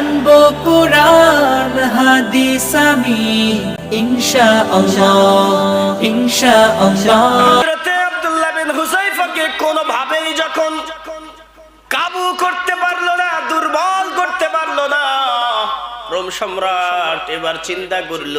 জানব কোরআন, হাদিস আমি। ইনশা আল্লাহ ইনশা আল্লাহ আব্দুল্লাহ বিন হুযাইফাকে কোনোভাবেই যখন কাবু করতে পারল না, দুর্বল করতে পারল না, রোম সম্রাট এবার চিন্তা করল,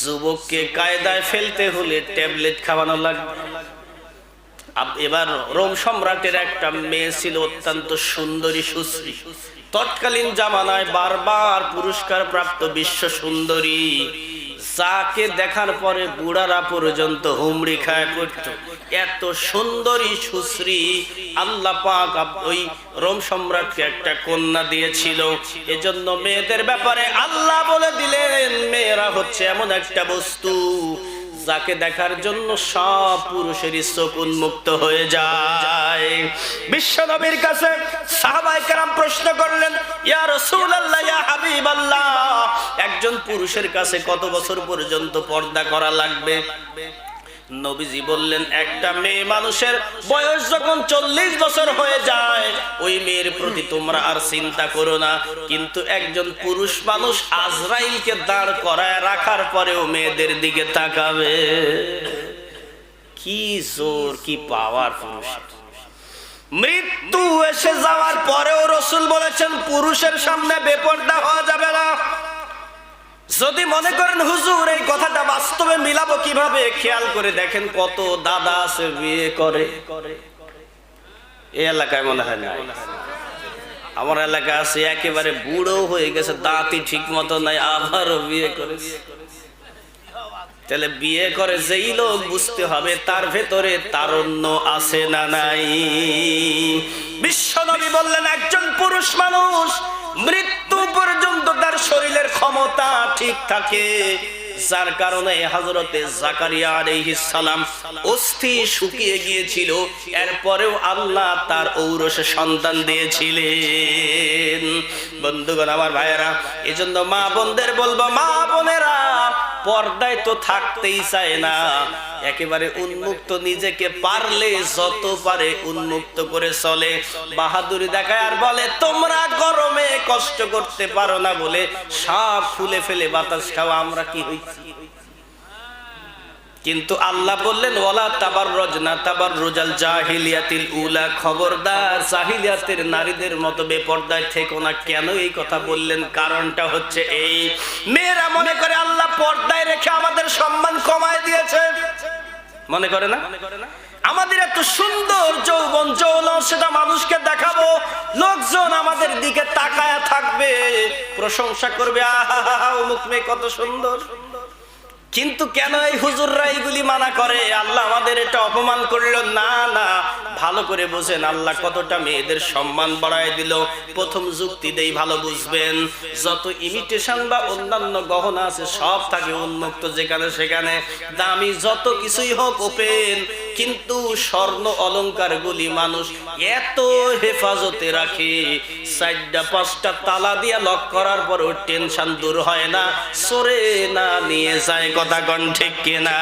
যুবককে কায়দায় ফেলতে হলে ট্যাবলেট খাওয়ানো লাগবে। এবার রোম সম্রাটের একটা মেয়ে ছিল অত্যন্ত সুন্দরী, সুশ্রী। তৎকালীন জামানায় বারবার পুরস্কার প্রাপ্ত বিশ্ব সুন্দরী যাকে দেখার পরে বুড়ারা পর্যন্ত হুমড়ি খায় পড়তো এত সুন্দরী সুশ্রী আল্লাহ পাক ওই রোম সম্রাটকে একটা কন্যা দিয়েছিল। এজন্য মেয়েদের ব্যাপারে আল্লাহ বলে দিলেন, মেয়েরা হচ্ছে এমন একটা বস্তু যাকে দেখার জন্য সব পুরুষের চোখ উন্মুক্ত হয়ে যায়। বিশ্ব নবীর কাছে প্রশ্ন করলেন একজন পুরুষের কাছে কত বছর পর্যন্ত পর্দা করা লাগবে? নবীজি বললেন, একটা মেয়ে মানুষের বয়স যখন চল্লিশ বছর হয়ে যায়, ওই মেয়ের প্রতি তোমরা আর চিন্তা করো না। কিন্তু একজন পুরুষ মানুষ আজরাইলকে দাঁড় করায় রাখার পরেও মেয়েদের দিকে তাকাবে। কি জোর, কি পাওয়ার পুরুষ মৃত্যু এসে যাওয়ার পরেও রসুল বলেছেন, পুরুষের সামনে বেপর্দা হওয়া যাবে না। যদি মনে করেন হুজুর, এই কথাটা বাস্তবে মিলাবো কীভাবে? খেয়াল করে দেখেন কত দাদা আছে বিয়ে করে। এই এলাকায় মনে হয় না আমার এলাকা আছে একেবারে বুড়ো হয়ে গেছে, দাঁতই ঠিক মতো নাই, আবারও বিয়ে করে তাহলে বিয়ে করে যেই লোক বুঝতে হবে তার ভেতরে তারণ্য আছে না নাই। বিশ্বনবী বললেন, একজন পুরুষ মানুষ মৃত্যু পর্যন্ত তার শরীরের ক্ষমতা ঠিক থাকে। যার কারণে হজরতে জাকারিয়া আলাইহিস সালাম অস্থি শুকিয়ে গিয়েছিল। এরপরেও আল্লাহ তার ঔরসে সন্তান দিয়েছিলেন। বন্ধুগণ, আমার ভাইয়েরা, এজন্য মা বোনদের বলব, মা বোনেরা পর্দায় তো থাকতেই চায় না। একেবারে উন্মুক্ত নিজেকে পারলে যত পারে উন্মুক্ত করে চলে। বাহাদুরি দেখায় আর বলে, তোমরা গরমে কষ্ট করতে পারো না বলে সাপ ফুলে ফেলে বাতাস খাওয়া আমরা কি হইছি? কিন্তু আল্লাহ বললেন ওলা তাবার রজনা তাবার রোজাল জাহিলিয়াতিল উলা। খবরদার, জাহিলিয়াতের নারীদের মতো বেপর্দায় থেকো না। কেন এই কথা বললেন? কারণটা হচ্ছে এই। মেয়েরা মনে করে আল্লাহ পর্দায় রেখে আমাদের সম্মান কমায় দিয়েছে। মনে করে না? আমাদের এত সুন্দর যৌবন যৌন সেটা মানুষকে দেখাবো। লোকজন আমাদের দিকে তাকায়া থাকবে। প্রশংসা করবে আহা, অমুক মেয়ে কত সুন্দর। কিন্তু কেন এই হুজুররা এইগুলি মানা করে? আল্লাহ আমাদের এটা অপমান করল। না না, ভালো করে বোঝেন। আল্লাহ কতটা মেয়েদের সম্মান বাড়ায় দিল। প্রথম যুক্তি দেই, ভালো বুঝবেন। যত ইমিটেশন বা অন্যান্য গহনা আছে, সব থাকে উন্মুক্ত যেখানে সেখানে। দামি যত কিছুই হোক, ওপেন। কিন্তু স্বর্ণ অলংকার গুলি মানুষ এত হেফাজতে রাখে। চারটা, পাঁচটা তালা দিয়া লক করার পরও টেনশন দূর হয় না। সরে না নিয়ে যায়, কথা কন ঠিক কিনা?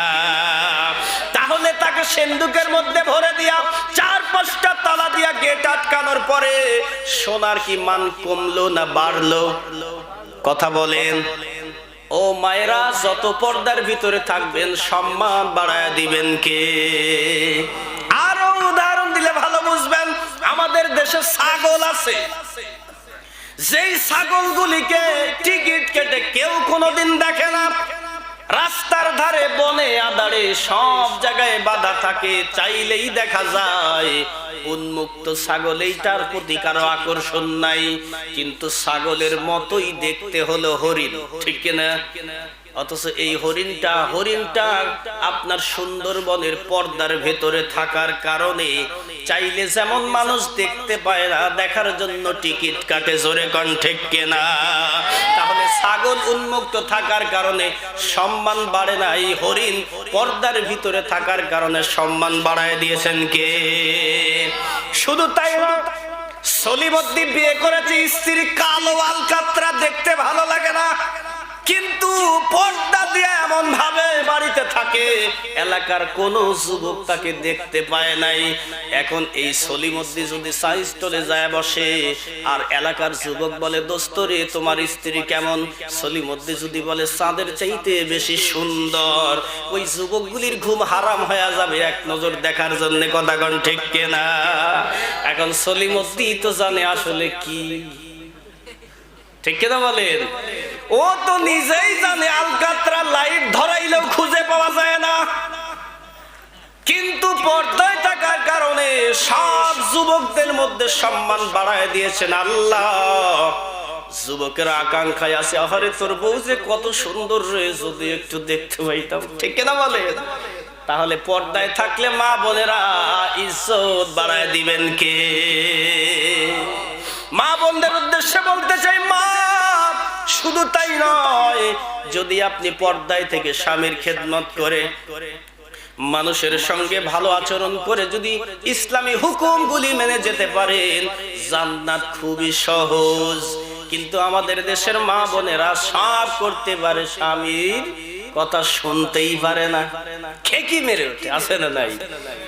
তাহলে তাকে সেন্দুকের মধ্যে ভরে দিয়া চার, পাঁচটা তালা দিয়া গেট আটকানোর পরে সোনার কি মান কমলো না বাড়লো? কথা বলেন। ও মায়েরা, যত পর্দার ভিতরে থাকবেন, সম্মান বাড়ায় দিবেন কে? আরও উদাহরণ দিলে ভালো বুঝবেন, আমাদের দেশে ছাগল আছে। যেই ছাগলগুলিকে টিকিট কেটে কেউ কোনোদিন দেখে না, রাস্তার ধারে, বনে, আদারে, সব জায়গায় বাধা থাকে, চাইলেই দেখা যায় উন্মুক্ত ছাগলেই তার প্রতি কারও আকর্ষণ নাই, কিন্তু ছাগলের মতোই দেখতে হলো হরিণ, ঠিক কিনা? অথচ এই হরিণটা হরিণটা আপনার সুন্দরবনের পর্দার ভেতরে থাকার কারণে চাইলে যেমন মানুষ দেখতে পায় না, দেখার জন্য টিকিট কাটে জোরে কণ্ঠে কেনা? তাহলে ছাগল উন্মুক্ত থাকার কারণে সম্মান বাড়ে না, এই হরিণ পর্দার ভিতরে থাকার কারণে সম্মান বাড়ায় দিয়েছেন কে? শুধু তাই না সলিমদ্দি বিয়ে করেছে, স্ত্রী কালো আলকাত্রা দেখতে ভালো লাগে না। এমন ভাবে বাড়িতে থাকে, এলাকার কোন যুবক তাকে দেখতে পায় নাই। এখন এই সলিমদ্দি যদি চা স্টলে যায় বসে, আর এলাকার যুবক বলে দোস্তরে তোমার স্ত্রী কেমন? সলিমদ্দি যদি বলে, চাঁদের চাইতে বেশি সুন্দর। ওই যুবকগুলির ঘুম হারাম হয়ে যাবে, এক নজর দেখার জন্য, কথা কন ঠিক কেনা? এখন সলিমদ্দি তো জানে আসলে কি। ঠিক কিনা বলেন? ও তো নিজেই জানে আলকাতরা লাইট ধরাইলেও খুঁজে পাওয়া যায় না। কিন্তু পর্দায় থাকার কারণে সব যুবকদের মধ্যে সম্মান বাড়ায় দিয়েছেন আল্লাহ। যুবকের আকাঙ্ক্ষায় আছে, আহারে, তোর বউ যে কত সুন্দর রে, যদি একটু দেখতে পাইতাম। ঠিক কিনা বলেন? তাহলে পর্দায় থাকলে মা বোনেরা ইজ্জত বাড়ায় দিবেন কে? মা বোনদের উদ্দেশ্যে বলতে চাই, মা, শুধু তাই নয়, যদি আপনি পর্দায় থেকে স্বামীর খেদমত করে, মানুষের সঙ্গে ভালো আচরণ করে যদি ইসলামী হুকুমগুলি মেনে যেতে পারেন, জান্নাত খুবই সহজ। কিন্তু আমাদের দেশের মা বোনেরা সাফ করতে পারে স্বামীর কথা শুনতেই পারে না। খেকি মেরে ওঠে? আছে না নাই?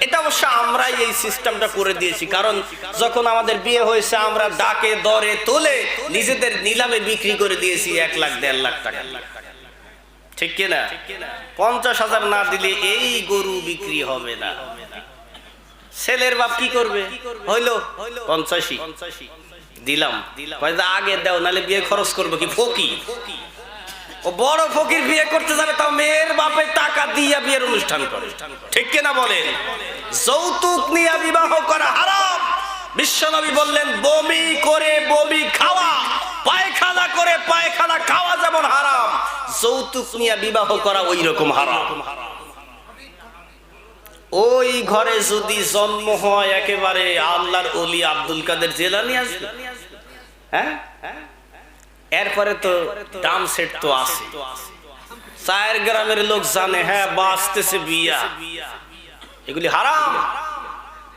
এটা অবশ্য আমরাই এই সিস্টেমটা করে দিয়েছি। কারণ যখন আমাদের বিয়ে হয়েছে, আমরা ডাকে, দরে, তোলে নিজেদের নিলামে বিক্রি করে দিয়েছি এক লাখ, দেড় লাখ টাকা। ঠিক কিনা পঞ্চাশ হাজার না দিলে এই গরু বিক্রি হবে না। ছেলের বাপ কি করবে? হইল? পঞ্চাশি দিলাম। আগে দাও নালে বিয়ে খরচ করব কি? ফকি। ও বড় ফকির বিয়ে করতে যাবে, তাও মেয়ের বাপের টাকা দিয়ে বিয়ের অনুষ্ঠান করে। ঠিক কিনা বলেন? যৌতুক নিয়ে বিবাহ করা হারাম। বিশ্বনবী বললেন, বমি করে বমি খাওয়া, পায়খানা করে পায়খানা খাওয়া যেমন হারাম, যৌতুক নিয়ে বিবাহ করা ওই রকম হারাম। ওই ঘরে যদি জন্ম হয় একেবারে আল্লাহর অলি আব্দুল কাদের জেলানি আসবে। হ্যাঁ হ্যাঁ? এরপরে তো দাম সেট তো আছে। চায়ের গ্রামের লোক জানে হ্যাঁ বাঁচতেছে বিয়া। এগুলি হারাম।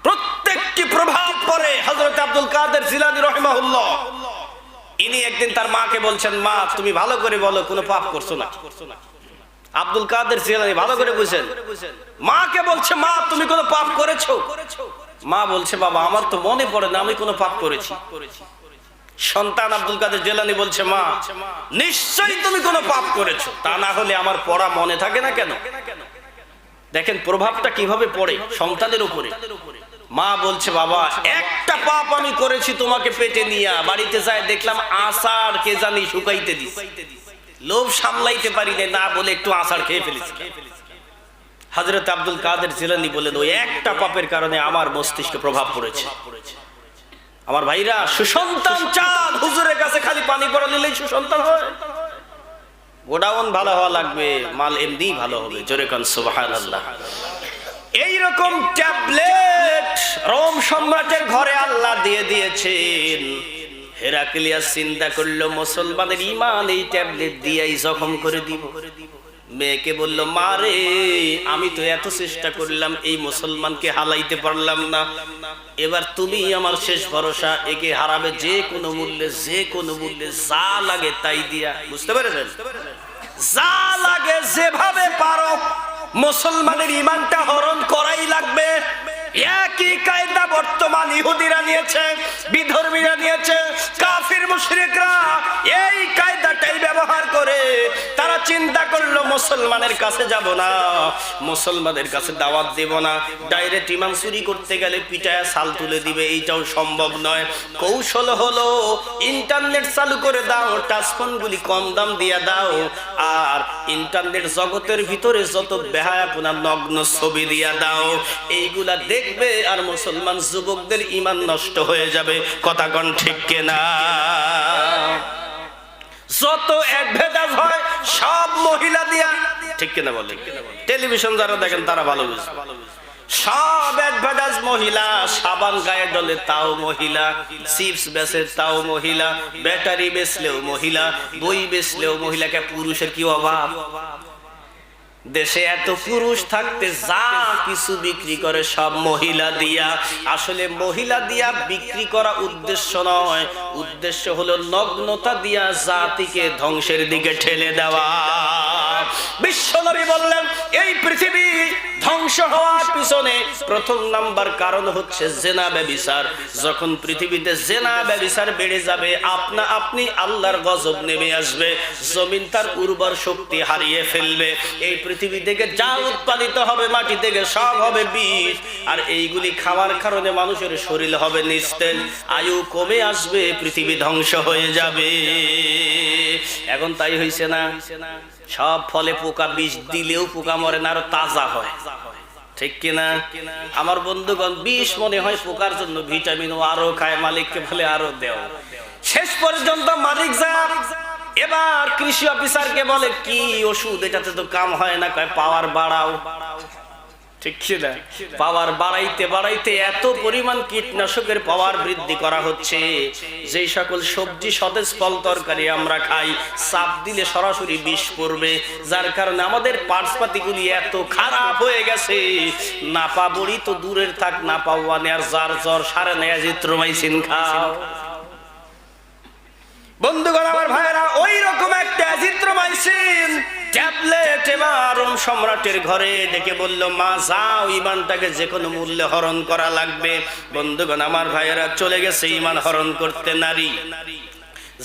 প্রত্যেকটি প্রভাব পড়ে? হজরত আব্দুল কাদের জিলানি রহমাহুল্লাহ। ইনি একদিন তার মাকে বলছেন, মা, তুমি ভালো করে বলো, কোনো পাপ করছ না। আব্দুল কাদের জিলানি ভালো করে বুঝেন। মাকে বলছে, মা, তুমি কোনো পাপ করেছ? মা বলছে, বাবা, আমার তো মনে পড়ে না, আমি কোনো পাপ করেছি। সন্তান আব্দুল কাদের জেলানি বলছে মা নিশ্চয়ই তুমি কোনো পাপ করেছ। তা না হলে আমার পড়া মনে থাকে না কেন? দেখেন প্রভাবটা কীভাবে পড়ে? সন্তানের উপরে। মা বলছে বাবা একটা পাপ আমি করেছি তোমাকে পেটে নিয়া। বাড়িতে যায় দেখলাম আষাঢ় কে জানি শুকাইতে দিস লোভ সামলাইতে পারি না, বলে একটু আষাঢ় খেয়ে ফেলেছি। হজরত আব্দুল কাদের জিলানি বলেন ওই একটা পাপের কারণে আমার মস্তিষ্কে প্রভাব পড়েছে। আমার ভাইরা, সুসন্তান চান হুজুরের কাছে খালি পানি পড়া নিলেই সুসন্তান হয়। গোডাউন ভালো হওয়া লাগবে, মাল এমনি ভালো হবে, জোরে কান সুবাহান আল্লাহ এইরকম ট্যাবলেট রোম সম্রাটের ঘরে আল্লাহ দিয়ে দিয়েছেন। হেরাক্লিয়াস চিন্তা করল, মুসলমানের ইমান এই ট্যাবলেট দিয়েই জখম করে দিব। মেয়েকে বলল, মা রে, আমি তো এত চেষ্টা করলাম, এই মুসলমানকে হালাইতে পারলাম না। এবার তুমি আমার শেষ ভরসা, একে হারাবে যে কোনো মূল্যে, যে কোনো মূল্যে, যা লাগে তাই দিয়া। বুঝতে পেরেছেন? যা লাগে যেভাবে পারো, মুসলমানের ইমানটা হরণ করাই লাগবে। একই কায়দা বর্তমান ইহুদিরা নিয়েছে বিধর্মীরা নিয়েছে, কাফির, মুশরিকরা এই কায়দাটাই ব্যবহার করে। তারা চিন্তা করল, মুসলমানের কাছে যাব না মুসলমানের কাছে দাওয়াত দেব না। ডাইরেক্ট ইমান চুরি করতে গেলে পিটায় সাল তুলে দিবে, এইটাও সম্ভব নয়। কৌশল হলো, ইন্টারনেট চালু করে দাও টাচফোন গুলি কম দাম দিয়ে দাও, আর ইন্টারনেট জগতের ভিতরে যত বেহায়াপনা, নগ্ন ছবি দিয়া দাও। এইগুলা দেখবে আর মুসলমান যুবকদের ইমান নষ্ট হয়ে যাবে কথা কন ঠিক কেনা? যত অ্যাডভার্টাইজ হয়, সব মহিলা দিয়া। ঠিক কিনা বলে? টেলিভিশন যারা দেখেন, তারা ভালো বুঝবে। সব মহিলা, সাবান গায়ে ডলে তাও মহিলা, চিপস বেচে তাও মহিলা, ব্যাটারি বেচলেও মহিলা, বই বেচলেও মহিলাকে পুরুষের কি অভাব? দেশে এত পুরুষ থাকতে যা কিছু বিক্রি করে সব মহিলা দিয়া। আসলে মহিলা দিয়া বিক্রি করা উদ্দেশ্য নয়। উদ্দেশ্য হলো নগ্নতা দিয়া জাতিকে ধ্বংসের দিকে ঠেলে দেওয়া। বিশ্বনবী বললেন, এই পৃথিবী ধ্বংস হওয়ার পিছনে প্রথম নাম্বার কারণ হচ্ছে জেনা ব্যবিচার। যখন পৃথিবীতে জেনা ব্যবিচার বেড়ে যাবে, আপনা আপনি আল্লাহর গজব নেমে আসবে, জমিন তার উর্বর শক্তি হারিয়ে ফেলবে। এই পৃথিবী থেকে যা উৎপাদিত হবে মাটি থেকে সব হবে বিষ, আর এইগুলি খাওয়ার কারণে মানুষের শরীর হবে নিস্তেজ। আয়ু কমে আসবে, পৃথিবী ধ্বংস হয়ে যাবে। এখন তাই হয়েছে না? সব ফলে পোকা বিষ দিলেও পোকা মরে না, আরও তাজা হয়। ঠিক কিনা? আমার বন্ধুগণ, বিষ মনে হয় পোকার জন্য ভিটামিন ও আরও খায়, মালিককে বলে আরও দেও। শেষ পর্যন্ত মালিক যা, এবার কৃষি অফিসারকে বলে, কি ওষুধ? এটাতে তো কাম হয় না। কয়, পাওয়ার বাড়াও। ঠিক কিনা? পাওয়ার বাড়াইতে বাড়াইতে এত পরিমাণ কীটনাশকের পাওয়ার বৃদ্ধি করা হচ্ছে। যেই সকল সবজি সতেজ ফল তরকারি আমরা খাই চাপ দিলে সরাসরি বিষ পড়বে। যার কারণে আমাদের পার্সপাতিগুলি এত খারাপ হয়ে গেছে। নাপা বড়ি তো দূরের থাক না পাওয়া আর যার জ্বর সারে নেয়া জিত্রমাইসিন খাও। বন্ধুগণ, আমার ভাইরা ওই রকম একটা অ্যাজিথ্রোমাইসিন ট্যাবলেট এবার সম্রাটের ঘরে ডেকে বলল, মা, যাও, ইমানটাকে যে কোনো মূল্যে হরণ করা লাগবে। বন্ধুগণ, আমার ভাইয়েরা, চলে গেছে ইমান হরণ করতে নারী।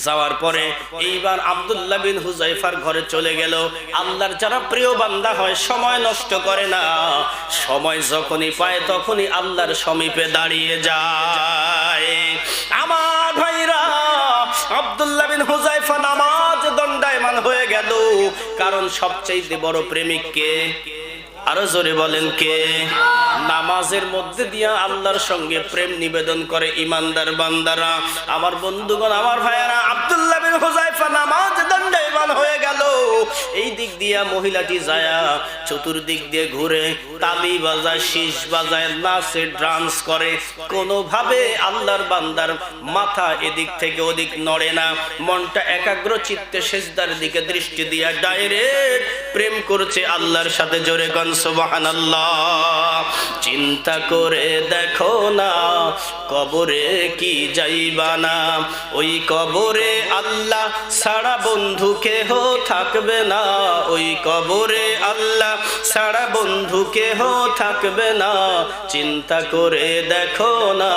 যাওয়ার পরে এইবার আব্দুল্লাহ বিন হুজাইফার ঘরে চলে গেল। আল্লাহর যারা প্রিয় বান্দা হয়, সময় নষ্ট করে না। সময় যখনই পায়, তখনই আল্লাহর সমীপে দাঁড়িয়ে যায়। আমার গেল। কারণ সবচাইতে বড় প্রেমিক কে? আরও জোরে বলেন কে? নামাজের মধ্যে দিয়া আল্লাহর সঙ্গে প্রেম নিবেদন করে ইমানদার বান্দারা। আমার বন্ধুগণ, আমার ভাইয়ারা, আব্দুল্লাহ বিন নামাজ দণ্ডায়মান হয়ে গেল। এই দিক দিয়া মহিলাটি যায়া, চতুর্দিক দিয়ে ঘুরে তালি বাজায়, শীষ বাজায়, নাচে ডান্স করে। কোনোভাবে আল্লাহর বান্দার মাথা এদিক থেকে ওদিক নড়ে না। মনটা একাগ্র চিত্তে সেজদার দিকে দৃষ্টি দিয়া ডাইরেক্ট প্রেম করছে আল্লাহর সাথে জোরে কন, সুবহানাল্লাহ। চিন্তা করে দেখো না, কবরে কি যাইবা না। ওই কবরে আল্লাহ সারা বন্ধু কেহ থাকবে না ওই কবরে আল্লাহ সারা বন্ধু কেহ থাকবে না। চিন্তা করে দেখো না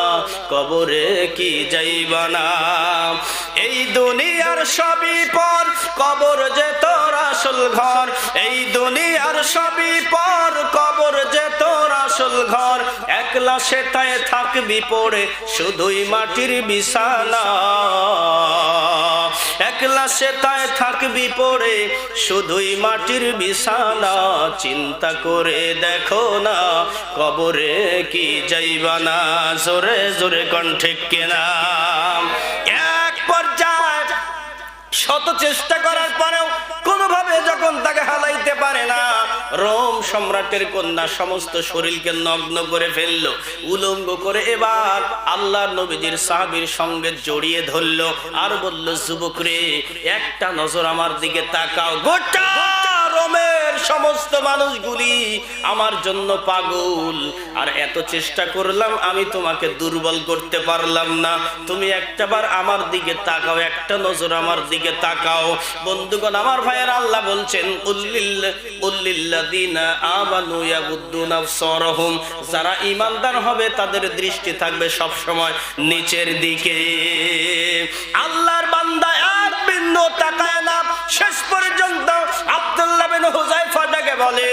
কবরে কি যাইবা না। এই দুনিয়ার সবই পর কবর যে তোর আসল ঘর। এই দুনিয়ার সবই পর কবর যে তোর আসল ঘর। একলা সেটায় থাকবি পড়ে শুধুই মাটির বিছানা। একলা সেতায় থাকবি পড়ে, শুধুই মাটির বিছানা, চিন্তা করে দেখো না, কবরে কি যাইবা না, জোরে জোরে কণ্ঠে কেনা। এক শত চেষ্টা করার পরেও কোনোভাবে যখন তাকে হালাইতে পারে না রোম সম্রাটের কন্যা সমস্ত শরীরকে নগ্ন করে ফেলল, উলঙ্গ করে এবার আল্লাহ নবীজির সাহাবির সঙ্গে জড়িয়ে ধরলো আর বলল যুবক রে একটা নজর আমার দিকে তাকাও। গোটা সমস্ত মানুষগুলি আমার জন্য পাগল। আর এত চেষ্টা করলাম, আমি তোমাকে দুর্বল করতে পারলাম না। তুমি একটাবার আমার দিকে তাকাও, একটা নজর আমার দিকে তাকাও। বন্ধুগণ, আমার ভাইয়ের আল্লাহ বলছেন যারা ঈমানদার হবে, তাদের দৃষ্টি থাকবে সব সময় নিচের দিকে। আল্লাহর বান্দা এক বিন্দু তাকায় না, শেষ বলে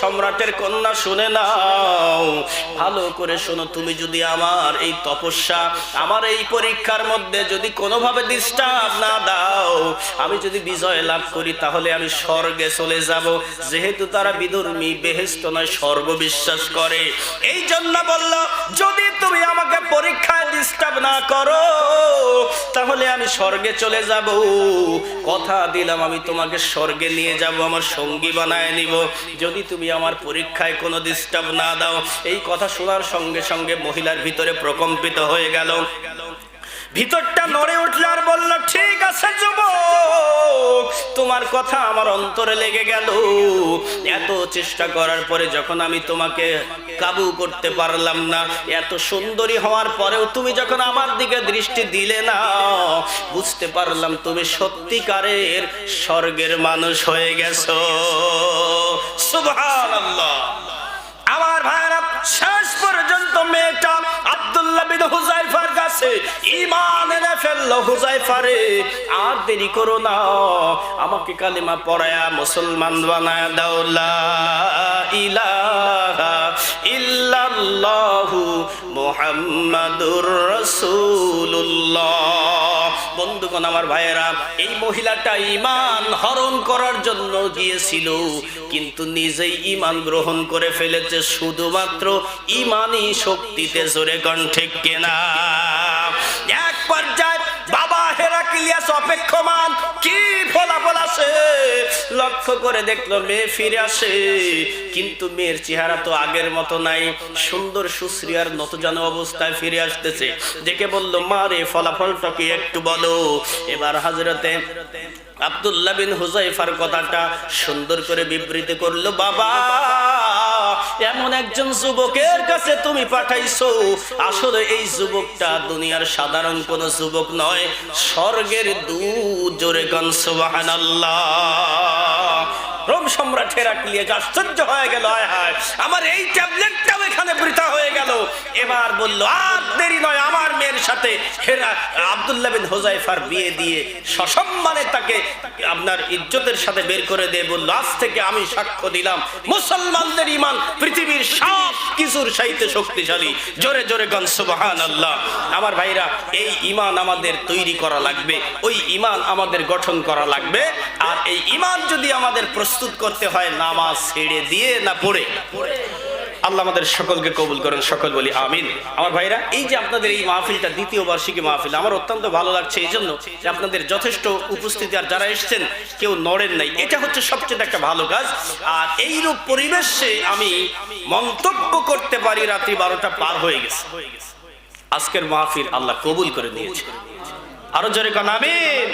সম্রাটের কন্যা শুনে নাও। ভালো করে শোনো, তুমি যদি আমার এই তপস্যা, আমার এই পরীক্ষার মধ্যে যদি কোনোভাবে ডিস্টার্ব না দাও, আমি যদি বিজয় লাভ করি, তাহলে আমি স্বর্গে চলে যাব। যেহেতু তারা বিধর্মী বেহেস্ত নয় স্বর্গ বিশ্বাস করে। এই জন্য বলল, যদি তুমি আমাকে পরীক্ষায় ডিস্টার্ব না করো, তাহলে আমি স্বর্গে চলে যাব। কথা দিলাম, আমি তোমাকে স্বর্গে নিয়ে যাব, আমার সঙ্গী বানায় নিব। যদি তুমি আমার পরীক্ষায় কোনো ডিস্টার্ব না দাও। এই কথা শোনার সঙ্গে সঙ্গে মহিলার ভিতরে প্রকম্পিত হয়ে গেল। ভিতরটা নড়ে উঠল আর বলল, ঠিক আছে যুবক, তোমার কথা আমার অন্তরে লেগে গেল। এত চেষ্টা করার পরে যখন আমি তোমাকে কাবু করতে পারলাম না, এত সুন্দরী হওয়ার পরেও তুমি যখন আমার দিকে দৃষ্টি দিলে না, বুঝতে পারলাম তুমি সত্যিকারের স্বর্গের মানুষ হয়ে গেছো। আমার ভাইরা শেষ পর্যন্ত মেয়েটা আব্দুল্লাহ বিন হুজাইফার কাছে ঈমান এনে ফেলল। হুজাইফারে আর দেরি করো না, আমাকে কালিমা পড়ায়া মুসলমান বানায় দাও। লা ইলাহা ইল্লাল্লাহু মুহাম্মাদুর রাসূলুল্লাহ। বন্ধুগণ, আমার ভাইয়েরা, এই মহিলাটা ইমান হরণ করার জন্য গিয়েছিল। কিন্তু নিজেই ইমান গ্রহণ করে ফেলেছে শুধুমাত্র ইমানই শক্তিতে জোরে কণ্ঠে কেনা? এক পর্যায়ে বাবা হেরাকিলিয়াস অপেক্ষমান, কি ফলাফল আসে? লক্ষ্য করে দেখল মেয়ে ফিরে আসে, কিন্তু মেয়ের চেহারা তো আগের মতো নাই। সুন্দর সুশ্রী আর নতজানো অবস্থায় ফিরে আসতেছে। দেখে বলল, মা রে, ফলাফলটা কি একটু বলো? এবার হাজরতে আব্দুল্লাহ বিন হুজাইফার কথাটা সুন্দর করে বিবৃতি করল, বাবা, এমন একজন যুবকের কাছে তুমি পাঠাইছো। আসলে এই যুবকটা দুনিয়ার সাধারণ কোন যুবক নয়, স্বর্গের দু জোরে গান, সুবহানাল্লাহ। রোম সম্রাট হেরাক্লিয়ে আশ্চর্য হয়ে গেল, হায় হায়। আমার এই ট্যাবলেটটাও এখানে বৃথা হয়ে গেল। এবার বলল, আর দেরি নয়, আমার মেয়ের সাথে হেরা আব্দুল্লাহ বিন হোজাইফার বিয়ে দিয়ে সসম্মানে তাকে আপনার ইজ্জতের সাথে বের করে দিয়ে বলল, আজ থেকে আমি সাক্ষ্য দিলাম, মুসলমানদের ইমান পৃথিবীর সব কিছুর সাহিত্য শক্তিশালী। জোরে জোরে গান সুবহান আল্লাহ আমার ভাইরা, এই ইমান আমাদের তৈরি করা লাগবে, ওই ইমান আমাদের গঠন করা লাগবে, আর এই ইমান যদি আমাদের প্রস্তুত করতে হয়, নামাজ ছেড়ে দিয়ে না পড়ে? আল্লাহ আমাদের সকলকে কবুল করেন, সকল বলি আমিন। আমার ভাইরা, এই যে আপনাদের এই মাহফিলটা, দ্বিতীয় বার্ষিকী মাহফিল, আমার অত্যন্ত ভালো লাগছে এই জন্য যে আপনাদের যথেষ্ট উপস্থিতি আর যারা এসছেন, কেউ নড়েন নাই। এটা হচ্ছে সবচেয়ে একটা ভালো কাজ। আর এইরূপ পরিবেশে আমি মন্তব্য করতে পারি, রাত্রি বারোটা পার হয়ে গেছে। আজকের মাহফিল আল্লাহ কবুল করে নিয়েছে। আরও জোরে কন, আমিন।